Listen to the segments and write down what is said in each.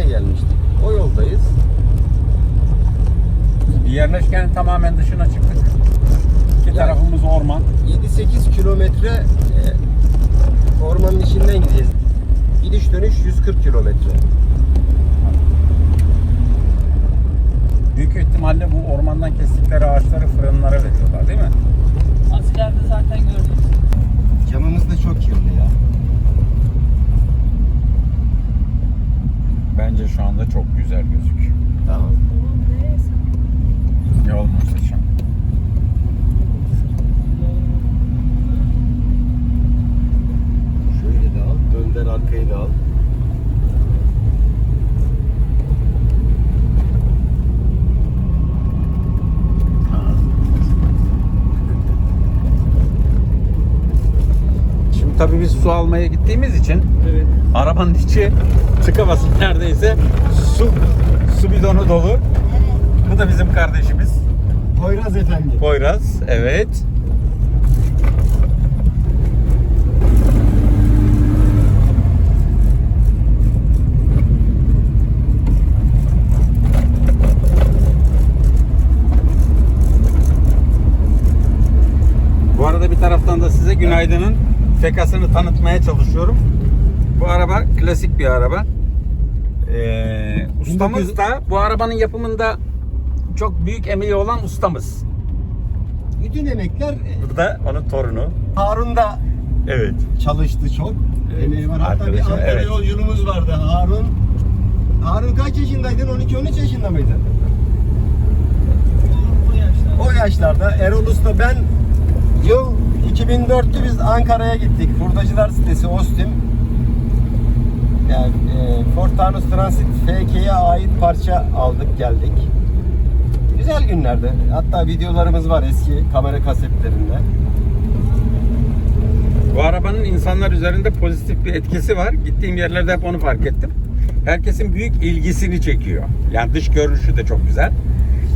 yine gelmiştik. O yoldayız. Bir yerleşkenin tamamen dışına çıktık. İki Ya- tarafımız orman. 7-8 kilometre e, ormanın içinden gideceğiz. Gidiş dönüş 140 kilometre. Büyük ihtimalle bu ormandan kestikleri ağaçları fırınlara veriyorlar değil mi? Askerde zaten gördüm. Camımız da çok kirli ya. Bence şu anda çok güzel gözüküyor. Tamam. Yol muhteşem. Şöyle de al. Önden arkayı da al. Tabii biz su almaya gittiğimiz için Evet. arabanın içi tıkamasın neredeyse. Su su bidonu dolu. Bu da bizim kardeşimiz. Poyraz efendi. Poyraz. Evet. Bu arada bir taraftan da size Günaydın'ın fekasını tanıtmaya çalışıyorum. Bu araba klasik bir araba. Ee, ustamız da bu arabanın yapımında çok büyük emeği olan ustamız. Bütün emekler e, Bu da onun torunu. Harun da Evet. çalıştı çok. Emeği var. Hatta bir Arkadaşım, Ankara evet. yolculuğumuz vardı. Harun Harun kaç yaşındaydın? 12-13 yaşında mıydın? O yaşlarda Erol Usta ben yıl 2004'tü biz Ankara'ya gittik. Hurdacılar sitesi Ostim. Yani e, Ford Transit FK'ye ait parça aldık geldik. Güzel günlerdi. Hatta videolarımız var eski kamera kasetlerinde. Bu arabanın insanlar üzerinde pozitif bir etkisi var. Gittiğim yerlerde hep onu fark ettim. Herkesin büyük ilgisini çekiyor. Yani dış görünüşü de çok güzel.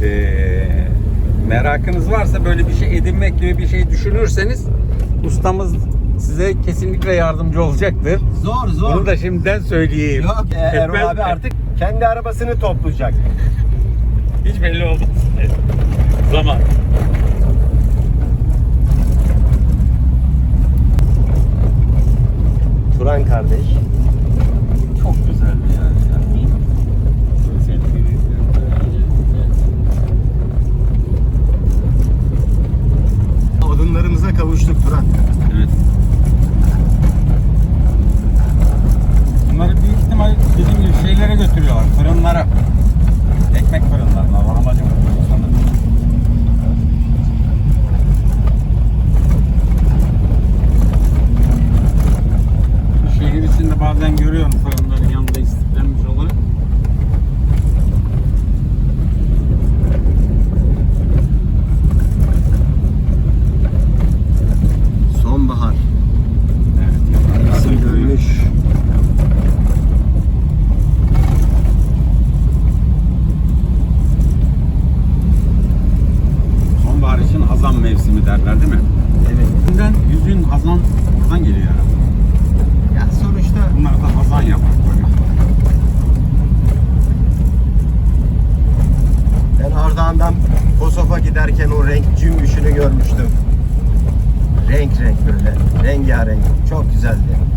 Ee, merakınız varsa böyle bir şey edinmek gibi bir şey düşünürseniz ustamız size kesinlikle yardımcı olacaktır. Zor zor. Bunu da şimdiden söyleyeyim. Yok e, Erol Etmez abi mi? artık kendi arabasını toplayacak. hiç belli olmaz. Zaman. Turan kardeş. Çok güzel bir yer ya. Odunlarımıza kavuştuk Turan. Evet. Bunları büyük ihtimal bizim gibi şeylere götürüyorlar. Fırınlara. Ekmek fırınlarına. Lahmacun sanırım. Bu Şehir içinde bazen görüyorum fırınların yanında istiflenmiş ben Ardahan'dan Kosof'a giderken o renk cümbüşünü görmüştüm. Renk renk böyle. Rengarenk. Çok güzeldi.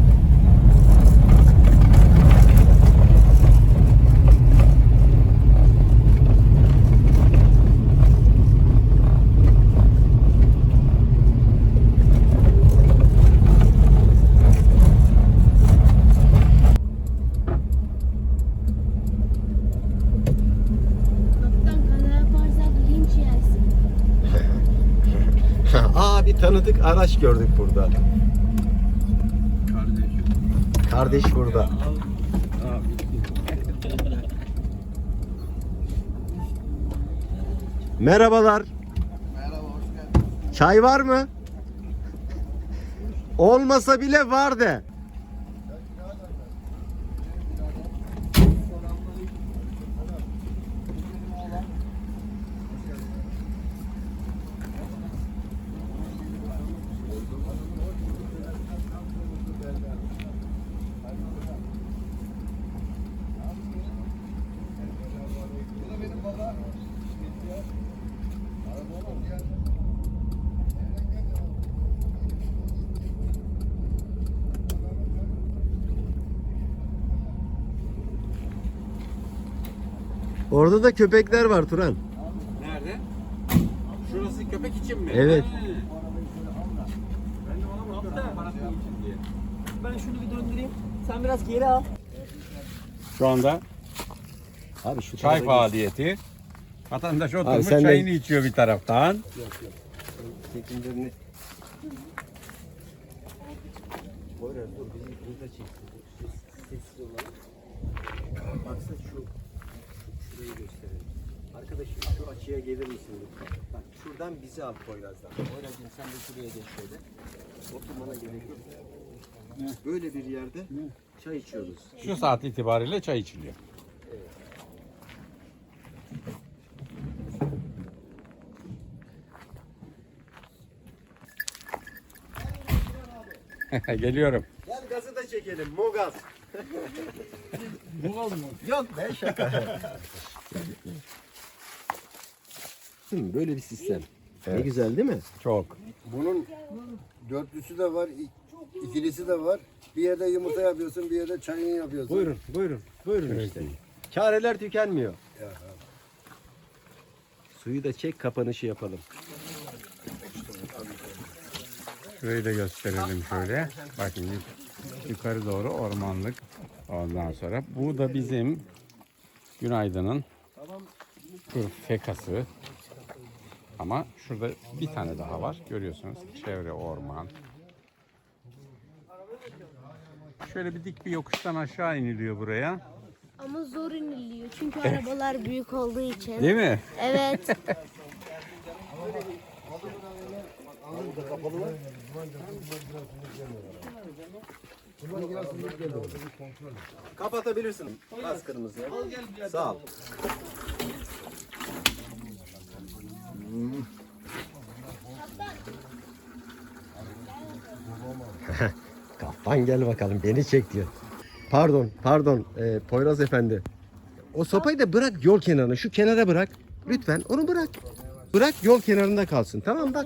Bir tanıdık araç gördük burada. Kardeş burada. Merhabalar. Çay var mı? Olmasa bile var de. Orada da köpekler var Turan. Nerede? Şurası köpek için mi? Evet. Ben de ona bakıyorum. Aparatın için diye. Ben şunu bir döndüreyim. Sen biraz geri al. Şu anda Abi şu çay faaliyeti. Vatandaş oturmuş sen de- çayını içiyor bir taraftan. Çekimlerini. Poyraz dur bizi burada çek. Sessiz olalım. Baksana şu şurayı gösterelim. Arkadaşım şu açıya gelir misin lütfen? Bak şuradan bizi al Poyraz'dan. Poyraz'cığım sen de şuraya geç şöyle. Oturmana gerek yok. Böyle bir yerde çay içiyoruz. Şu saat itibariyle çay içiliyor. Geliyorum. Gel gazı da çekelim. Mogaz. Mogaz mı? Yok be şaka. Hı, Böyle bir sistem. Ne güzel değil mi? Çok. Bunun dörtlüsü de var, ik- ikilisi de var. Bir yerde yumurta yapıyorsun, bir yerde çayını yapıyorsun. Buyurun, buyurun. Buyurun işte. Çareler tükenmiyor. Suyu da çek, kapanışı yapalım. Şurayı da gösterelim şöyle. Bakın yuk- yukarı doğru ormanlık. Ondan sonra bu da bizim Günaydın'ın şu fekası. Ama şurada bir tane daha var. Görüyorsunuz çevre orman. Şöyle bir dik bir yokuştan aşağı iniliyor buraya. Ama zor iniliyor çünkü arabalar büyük olduğu için. Değil mi? Evet. Kapatabilirsin. Bas kırmızıya. Sağ ol. Kaptan gel bakalım beni çek diyor. Pardon, pardon ee, Poyraz Efendi. O sopayı da bırak yol kenarına. Şu kenara bırak. Lütfen onu bırak. Bırak yol kenarında kalsın. Tamam bak.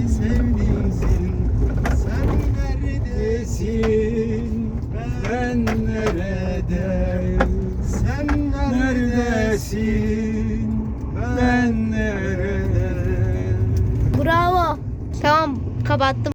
Beni sevdinsin Sen neredesin? Bravo. Tamam kapattım.